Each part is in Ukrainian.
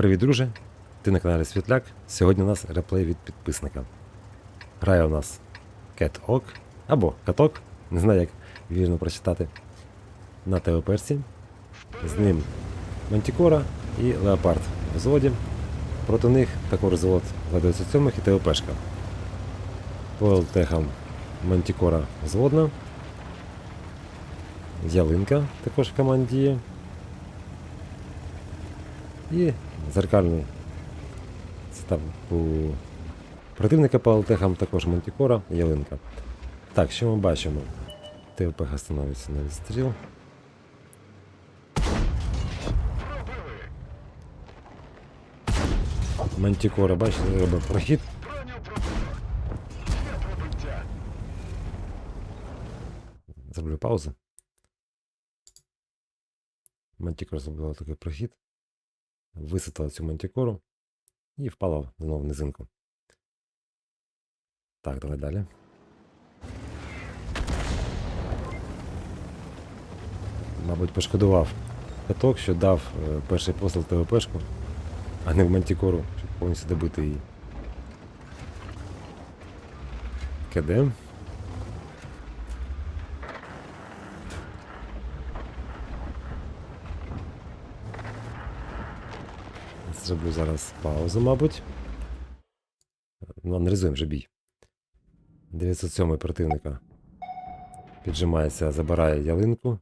Привіт, друже! Ти на каналі Світляк. Сьогодні у нас реплей від підписника. Грає у нас Oak або Каток, не знаю як вірно прочитати. На ТВ-персі. З ним Мантікора і Леопард в взводі. Проти них також взвод 27 і ТВПшка. По ЛТХам Мантікора взводна. Ялинка також в команді. І зеркальний став у противника по алтехам також Мантікора ялинка. Так, що ми бачимо? ТВПГ становиться на відстріл. Мантікора, бачите, робить прохід. Зроблю паузу. Мантікора зробила такий прохід висадила цю мантікору і впала знову в низинку. Так, давай далі. Мабуть, пошкодував каток, що дав е, перший постріл ТВПшку, а не в мантікору, щоб повністю добити її. КД. Зроблю зараз паузу, мабуть. Ну, аналізуємо вже бій. 907 противника. Піджимається, забирає ялинку.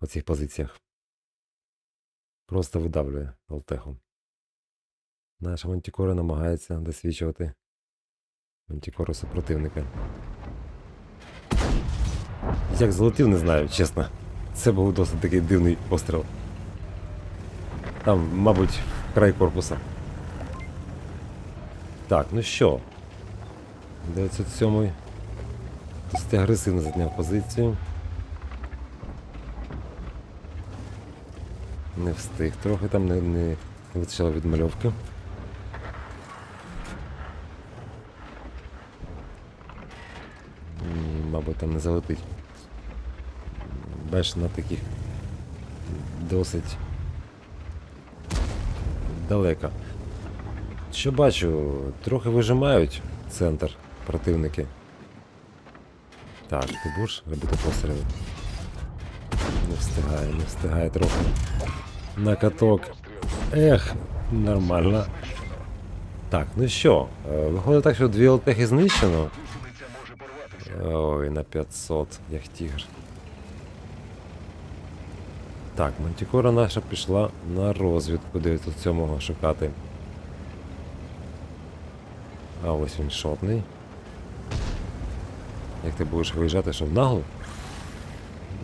В цих позиціях. Просто видавлює Алтеху. Наша Мантікора намагається досвідчувати Мантікору супротивника. Як золотів, не знаю, чесно. Це був досить такий дивний постріл. Там, мабуть, край корпуса. Так, ну що? 907 досить агресивно зайняв позицію. Не встиг трохи там не, не вистачило відмальовки. М, Мабуть, там не залетить. Беш на таких досить далеко. Що бачу, трохи вижимають центр противники. Так, ти будеш робити постріли? Не встигає, не встигає трохи. На каток. Ех, нормально. Так, ну що, е, виходить так, що дві ЛТХи знищено. Ой, на 500, як тігр. Так, Мантікора наша пішла на розвідку 907-го шукати. А ось він шотний. Як ти будеш виїжджати, що в наглу?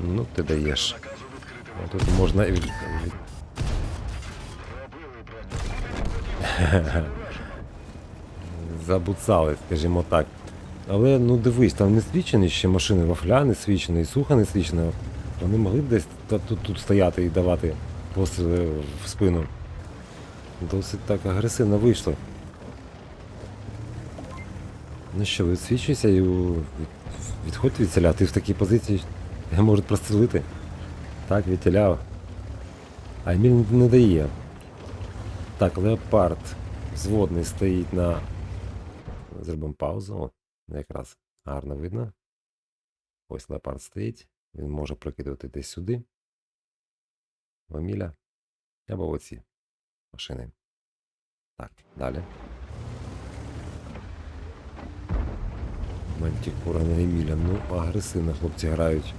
Ну, ти даєш. А тут можна і від... Забуцали, скажімо так. Але ну дивись, там не свічені ще машини вафля не свічені, і суха не свічена. Вони могли б десь тут, тут стояти і давати постріли в спину. Досить так агресивно вийшло. Ну що, відсвічуйся і відходь від ціля, ти в такій позиції можуть прострелити. Так, відтіляв. А Еміль не дає. Так, леопард взводний стоїть на. Зробимо паузу. О, якраз гарно видно. Ось леопард стоїть. Він може прокидувати десь сюди. В Еміля. Або в оці машини. Так, далі. Мантікура на Еміля. Ну, агресивно хлопці грають.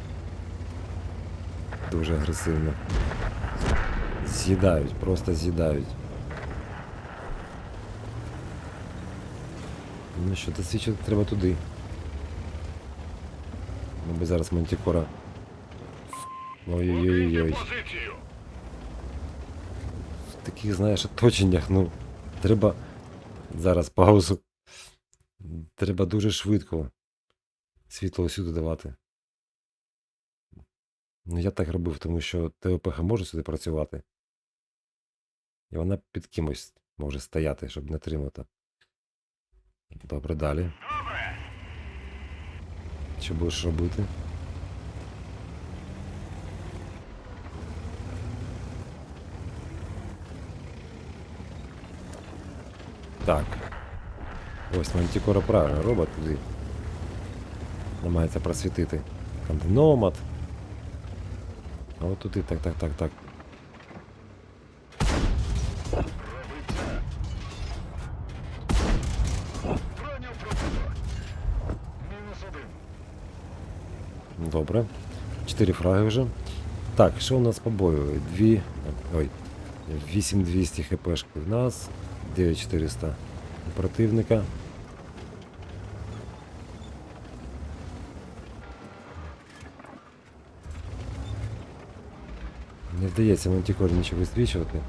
Дуже агресивно. З'їдають, просто з'їдають. Ну що, досвідчити треба туди. Ну би зараз Мантікора. Ой-ой-ой. В таких, знаєш, оточеннях, ну, треба. Зараз паузу. Треба дуже швидко світло сюди давати. Ну, я так робив, тому що ТВПХ може сюди працювати. І вона під кимось може стояти, щоб не тримати. Добре, далі. Що будеш робити? Так. Ось Мантікора правильно робить туди. Намагається просвітити. Там де номад. А от туди, так, так, так, так. Добре. Чотири фраги вже. Так, що у нас по бою? Дві. Ой. 8200 хпшки в нас. 9400 у противника. Не вдається мантікорі нічого висвічувати.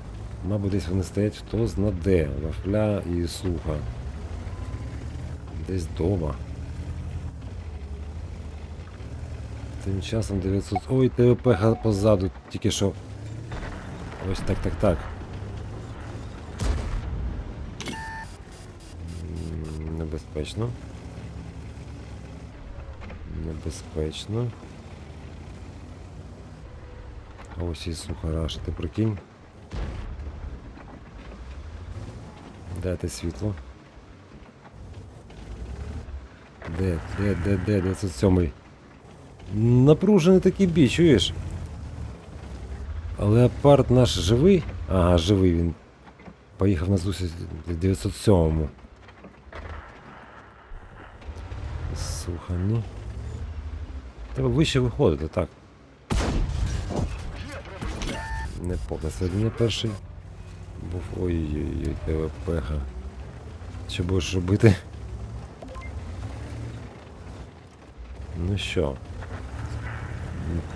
Мабуть, десь вони стоять хто зна де. Вафля і суха. Десь дома. Тим часом 900. Ой, ТВП позаду, тільки що. Ось так, так, так. Небезпечно. Небезпечно. А ось і сухараш, ти прикинь. Дайте світло. Де, де, де, де, 907 Напружений такий бій, чуєш? Але апарт наш живий? Ага, живий він. Поїхав на зустріч 907-му. Слухані. Треба вище виходити, так. Не повне сведення перший. Був ой-ой-ой, ТВП-га. Що будеш робити? Ну що?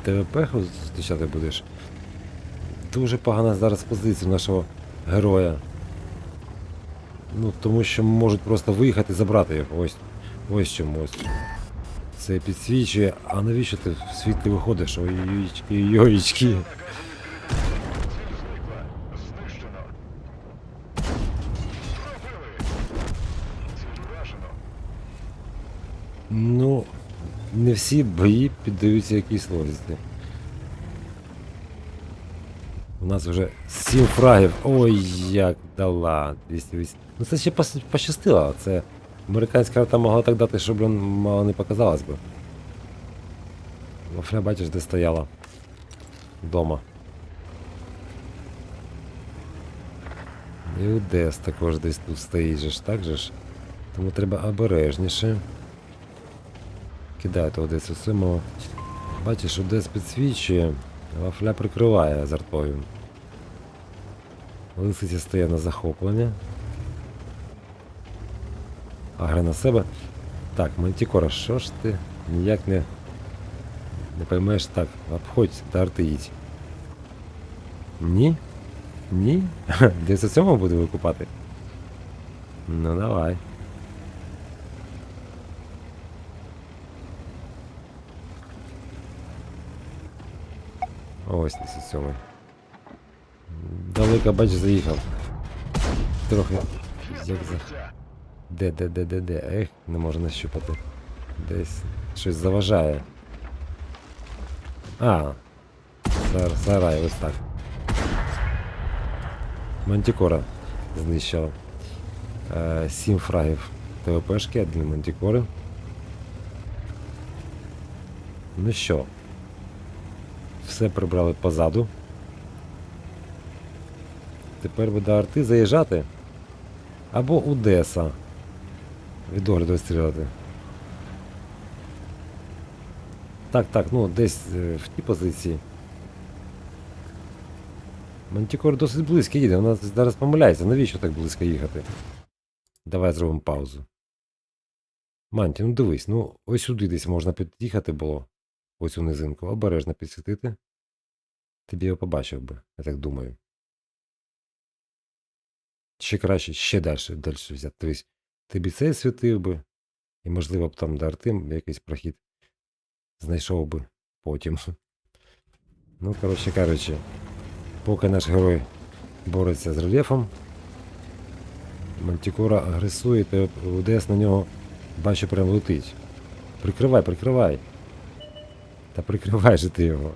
ТВП зустрічати будеш? Дуже погана зараз позиція нашого героя. Ну, тому що можуть просто виїхати і забрати його. Ось. Ось чому ось. Це підсвічує. А навіщо ти в світлі виходиш? Ой-ой-очки, йоїчки. Уражено. Ну, не всі бої піддаються якійсь логіці. У нас вже 7 фрагів. Ой, як дала. 208. Ну це ще пощастило. Це американська карта могла так дати, щоб блін, мало не показалось би. Вафля, бачиш, де стояла. Дома. І Одес також десь тут стоїть же ж, так же ж? Тому треба обережніше. Кидаю того десь усимо. Бачиш, Одес підсвічує, вафля прикриває з артою. Лисиця стає на захоплення. Агре на себе. Так, Мантікора, що ж ти ніяк не. Не поймеш так, обходь та арти їдь. Ні? Ні? 907 буде викупати? Ну давай. Ось 97. Далеко, бач, заїхав. Трохи. Як за... Де, де, де, де, де? Ех, не можу нащупати. Десь щось заважає. А. Сар, сарай, ось так. Мантікора знищила. Е, сім фрагів ТВПшки, один мантікори. Ну що? Все прибрали позаду. Тепер буде арти заїжджати. Або Одеса. Від огляду стріляти. Так, так, ну десь е, в тій позиції. Мантікор досить близько їде, вона зараз помиляється, навіщо так близько їхати? Давай зробимо паузу. Манті, ну дивись, ну ось сюди десь можна під'їхати було. Ось у низинку, обережно підсвітити. Ти його побачив би, я так думаю. Ще краще, ще далі, далі взяти. Дивись, ти б і цей світив би, і, можливо, б там до Артем якийсь прохід знайшов би потім. Ну, коротше кажучи, поки наш герой бореться з рельєфом, Мантікора агресує, то УДС на нього бачу прям летить. Прикривай, прикривай. Та прикривай же ти його.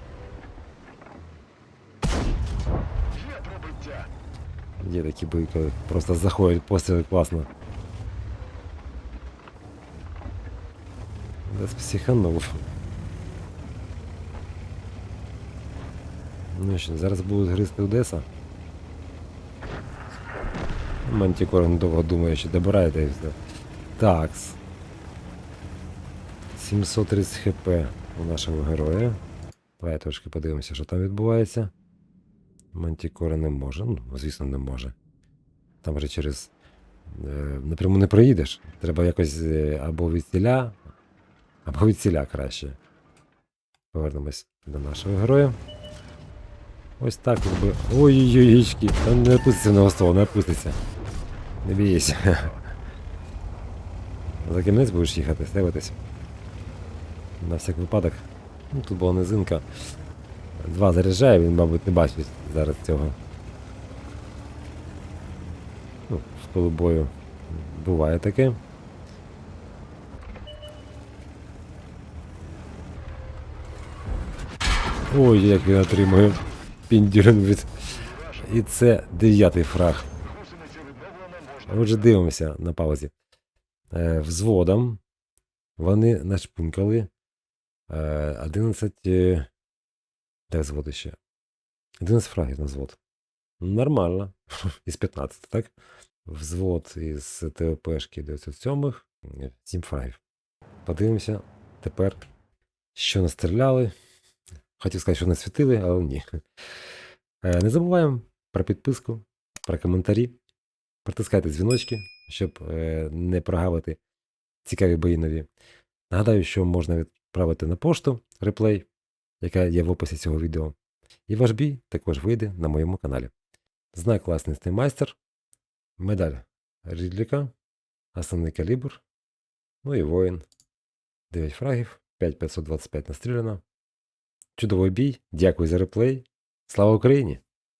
Є такі бої, просто заходять постріли класно. Психанув. Ну що, зараз будуть гризти Одеса. Мантікор довго думає, що добирає та і. Такс. 730 хп у нашого героя. Давай трошки подивимося, що там відбувається. Мантікора не може. Ну, звісно, не може. Там вже через. Е, напряму не проїдеш. Треба якось е, або від ціля, або від ціля краще. Повернемось до нашого героя. Ось так якби. Ой-ой-ой, там не опуститься на острову, не опуститься. Не бійся. За кимнець будеш їхати, ставитись. На всяк випадок. Ну, тут була низинка. Два заряджає, він, мабуть, не бачить зараз цього. Ну, з полу бою буває таке. Ой, як він отримує піндюрин від. І це дев'ятий фраг. Отже, дивимося на паузі. Е, взводом вони нашпунькали е, 11. Е, де взводи ще? 11 фрагів на взвод. Нормально. Із 15, так? Взвод із ТОПшки 907, 7 фрагів. Подивимося тепер, що настріляли. Хотів сказати, що не світили, але ні. Е, не забуваємо про підписку, про коментарі. Притискайте дзвіночки, щоб е, не прогавити цікаві бої нові. Нагадаю, що можна відправити на пошту реплей, яка є в описі цього відео. І ваш бій також вийде на моєму каналі. Знак класний майстер, медаль Рідліка, основний калібр, ну і воїн. 9 фрагів, 5525 настріляно. Чудовий бій, дякую за реплей. Слава Україні!